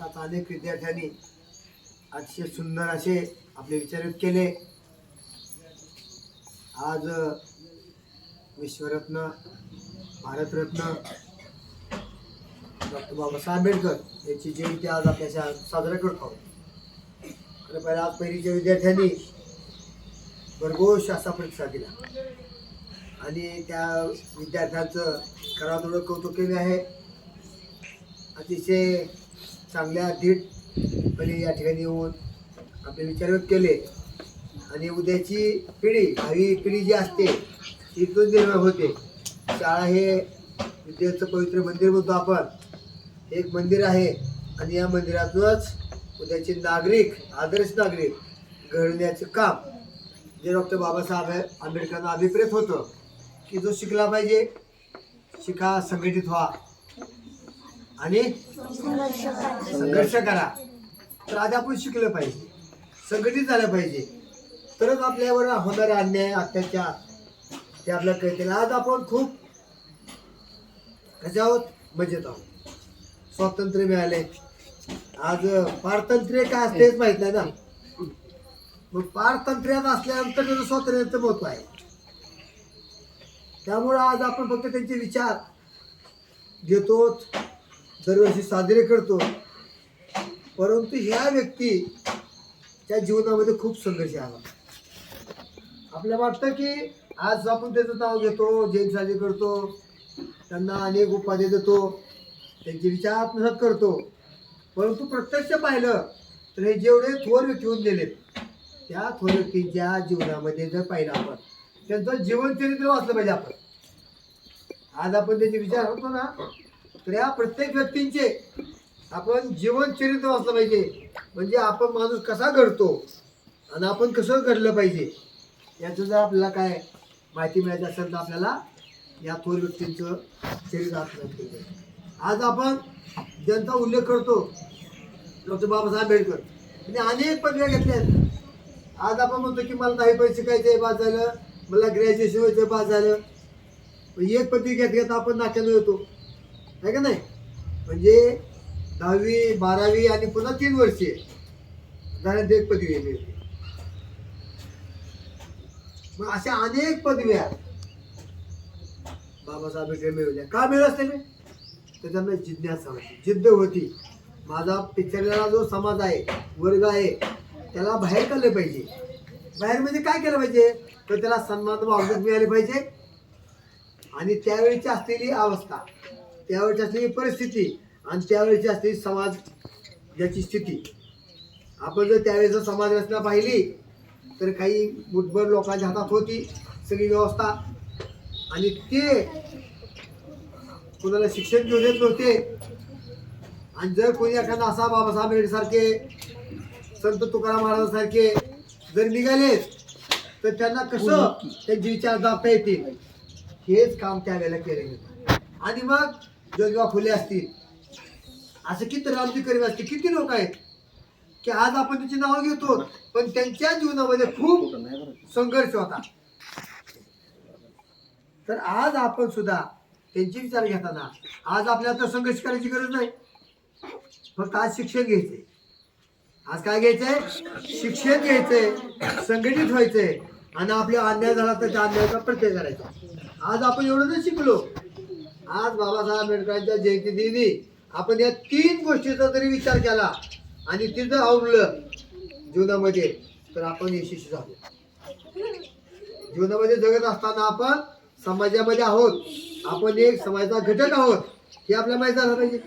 आत्ताच अनेक विद्यार्थ्यांनी अतिशय सुंदर असे आपले विचार केले. आज विश्वरत्न भारतरत्न डॉक्टर बाबासाहेब आंबेडकर यांची जयंती आज आपल्या शा- साजरा करतो आहोत. खरं पहिला आज पहिलीच्या विद्यार्थ्यांनी भरघोष असा परीक्षा दिला. आणि त्या विद्यार्थ्यांचं करावं कौतुक केले आहे. अतिशय चांगल्या धीटपणे या ठिकाणी येऊन आपले विचार व्यक्त केले. आणि उद्याची पिढी भावी पिढी जी असते ती निर्माण होते. शाळा हे विद्याचं पवित्र मंदिर म्हणतो आपण. एक मंदिर आहे. आणि या मंदिरातूनच उद्याचे नागरिक आदर्श नागरिक घडण्याचं काम जे डॉक्टर बाबासाहेब आंबेडकरांना अभिप्रेत होतं की जो शिकला पाहिजे शिका संघटित व्हा. आणि संघर्ष करा. तर आधी आपण शिकलं पाहिजे. संघटित झालं पाहिजे. तरच आपल्यावर होणारे अन्याय अत्याचार ते आपल्याला कळतील. आज आपण खूप कशा आहोत? मजेत आहोत. स्वातंत्र्य मिळाले. आज पारतंत्र्य काय असते हेच माहीत नाही ना. मग पारतंत्र्यात असल्यानंतर त्याचं स्वातंत्र्याचं महत्त्व आहे. त्यामुळं आज आपण फक्त त्यांचे विचार घेतो दरवर्षी साजरे करतो. परंतु ह्या व्यक्ती त्या जीवनामध्ये खूप संघर्ष आला आपल्याला वाटतं की आज आपण त्याचं नाव घेतो जैन साजरे करतो त्यांना अनेक उपाधी देतो त्यांचे विचार आत्मसात करतो. परंतु प्रत्यक्ष पाहिलं तर हे जेवढे थोर व्यक्ती होऊन गेलेत त्या थोर व्यक्तींच्या जीवनामध्ये जर पाहिलं आपण त्यांचं जीवनचरित्र वाचलं पाहिजे आपण. आज आपण त्याचे विचार होतो ना तर या प्रत्येक व्यक्तींचे आपण जीवनचरित्र वाचलं पाहिजे. म्हणजे आपण माणूस कसा घडतो आणि आपण कसं घडलं पाहिजे याचं जर आपल्याला काय माहिती मिळायची असेल तर आपल्याला या थोर व्यक्तींचं चरित्र आपल्याला पाहिजे. आज आपण ज्यांचा उल्लेख करतो डॉक्टर बाबासाहेब आंबेडकर त्यांनी अनेक पदव्या घेतल्या आहेत. आज आपण म्हणतो की मला दहा पैसे शिकायचे बाद झालं. मला ग्रॅज्युएशन व्हायचं बाद झालं. पण एक पदवी घेत घेत आपण नाट्यानं येतो. आहे का नाही? म्हणजे दहावी बारावी आणि पुन्हा तीन वर्षे झाल्यानंतर एक पदवी आहे मग अशा अनेक पदव्या बाबासाहेब मिळवल्या. का मिळत असते तर त्यांना जिज्ञासा होती. जिद्द होती. माझा पिछडलेला जो समाज आहे वर्ग आहे त्याला बाहेर काढलं पाहिजे. बाहेर म्हणजे काय केलं पाहिजे? तर त्याला सन्मान वागणूक मिळाली पाहिजे. आणि त्यावेळीची असलेली अवस्था. त्यावेळची असलेली परिस्थिती आणि त्यावेळची असलेली समाज याची स्थिती. आपण जर त्यावेळेचा समाज रचना पाहिली तर काही मुठभर लोकांच्या हातात होती सगळी व्यवस्था. आणि ते कोणाला शिक्षण घेऊन येत नव्हते. आणि जर कोणी एखादा असा बाबासाहेब आंबेडकर सारखे संत तुकाराम महाराज सारखे जर निघाले तर त्यांना कसं त्यांचे विचार दाबता येतील? हेच काम त्यावेळेला केले गेलं आणि मग ज्योतिबा फुले असतील. असं किती रामजी करीम असतील किती लोक आहेत? की आज आपण त्याची नावं घेतो पण त्यांच्या जीवनामध्ये खूप संघर्ष होता. तर आज आपण सुद्धा त्यांचे विचार घेताना आज आपल्याला तर संघर्ष करायची गरज नाही. फक्त आज शिक्षण घ्यायचंय. आज काय घ्यायचंय? शिक्षण घ्यायचंय संघटित व्हायचंय आणि आपल्या अन्याय झाला तर त्या अन्यायाचा प्रत्यय करायचा. आज आपण एवढं नाही शिकलो. आज बाबासाहेब आंबेडकरांच्या जयंती दिनी आपण या तीन गोष्टीचा जरी विचार केला आणि तिथं आवडलं जीवनामध्ये तर आपण यशस्वी झालो. जीवनामध्ये जगत असताना आपण समाजामध्ये आहोत. आपण एक समाजाचा घटक आहोत. हे आपल्याला माहीत झालं पाहिजे.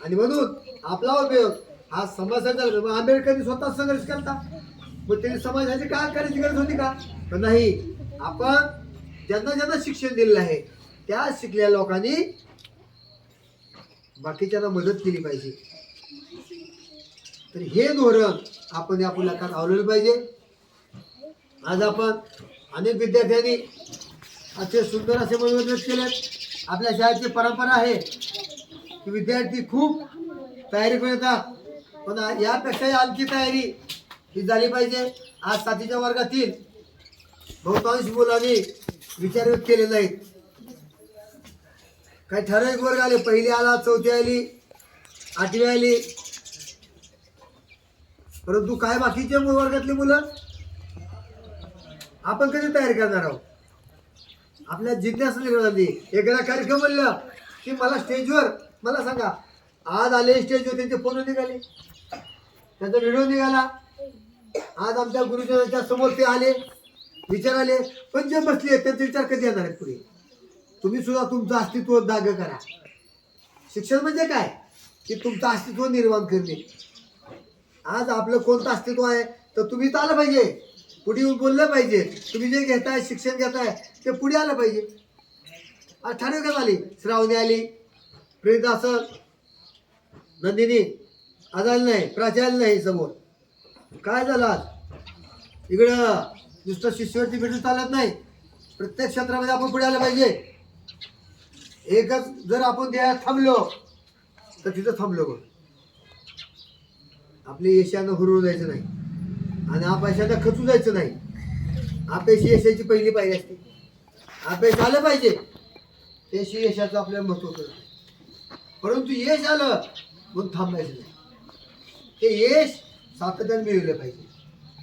आणि म्हणून आपला उपयोग हा समाजाचा मग आंबेडकरांनी स्वतः संघर्ष करता मग त्यांनी समाजाची काय करायची गरज होती का? नाही. आपण ज्यांना ज्यांना शिक्षण दिलेलं आहे त्या शिकलेल्या लोकांनी बाकीच्यांना मदत केली पाहिजे. तर हे धोरण आपण या मुलाखत आवडलं पाहिजे. आज आपण अनेक विद्यार्थ्यांनी असे सुंदर असे मनोरंजन केले आपल्या शाळेची परंपरा आहे की विद्यार्थी खूप तयारी करतात पण यापेक्षा आणखी तयारी ही झाली पाहिजे. आज साथीच्या वर्गातील बहुतांश मुलांनी विचार केले नाहीत. काय ठराविक वर्ग आले? पहिली आला चौथी आली आठवी आली. परंतु काय बाकीचे मु- वर्गातली मुलं? आपण कधी तयारी करणार आहोत? आपल्या जिज्ञासा निर्माण झाली एखादा कार्यक्रम म्हणलं की मला स्टेजवर मला सांगा आज आले स्टेजवर त्यांचे फोटो निघाले. त्यांचा व्हिडिओ निघाला. आज आमच्या गुरुजनांच्या समोर ते आले विचार आले. पण जे बसले त्यांचे विचार कधी येणार आहेत पुढे? तुम्ही सुद्धा तुमचं अस्तित्व दाग करा. शिक्षण म्हणजे काय? की तुमचं अस्तित्व निर्माण करणे. आज आपलं कोणतं अस्तित्व आहे? तर तुम्ही तर आलं पाहिजे. पुढे येऊन बोललं पाहिजे. तुम्ही जे घेताय शिक्षण घेताय ते पुढे आलं पाहिजे. आज ठाणे का आली. श्रावणी आली. प्रेरित सर नंदिनी आज आली नाही. प्राची नाही समोर. काय झालं आज? इकडं नुसतं शिष्यवृत्ती भेटून चालत नाही. प्रत्येक क्षेत्रामध्ये आपण पुढे आलं पाहिजे. एकच जर आपण देहात थांबलो तर तिथं थांबलो बघ आपली यशानं हुरळू जायचं नाही. आणि अपयशानं खचू जायचं नाही. आपेशी यशाची पहिली पाहिजे असते. अपेश आलं पाहिजे. त्याशी यशाचं आपल्याला महत्त्व करत परंतु यश आलं म्हणून थांबायचं नाही. ते यश सातत्याने मिळवलं पाहिजे.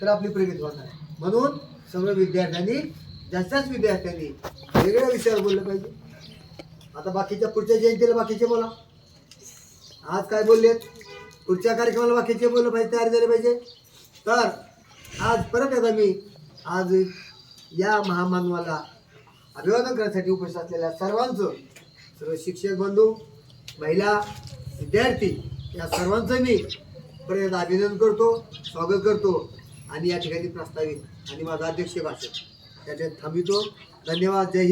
तर आपली प्रगती होणार आहे. म्हणून सर्व विद्यार्थ्यांनी जास्तीच विद्यार्थ्यांनी वेगळ्या विषयावर बोललं पाहिजे. आता बाकीच्या पुढच्या जयंतीला बाकीचे बोला. आज काय बोललेत? पुढच्या कार्यक्रमाला बाकीचे बोललं पाहिजे तयार झाले पाहिजे. तर आज परत एकदा मी आज या महामानवाला अभिवादन करण्यासाठी उपस्थित असलेल्या सर्वांचं सर्व शिक्षक बंधू महिला विद्यार्थी या सर्वांचं मी परत एकदा अभिनंदन करतो स्वागत करतो आणि या ठिकाणी प्रस्तावित आणि माझा अध्यक्ष भाषण. त्याच्यात थांबितो. धन्यवाद. जय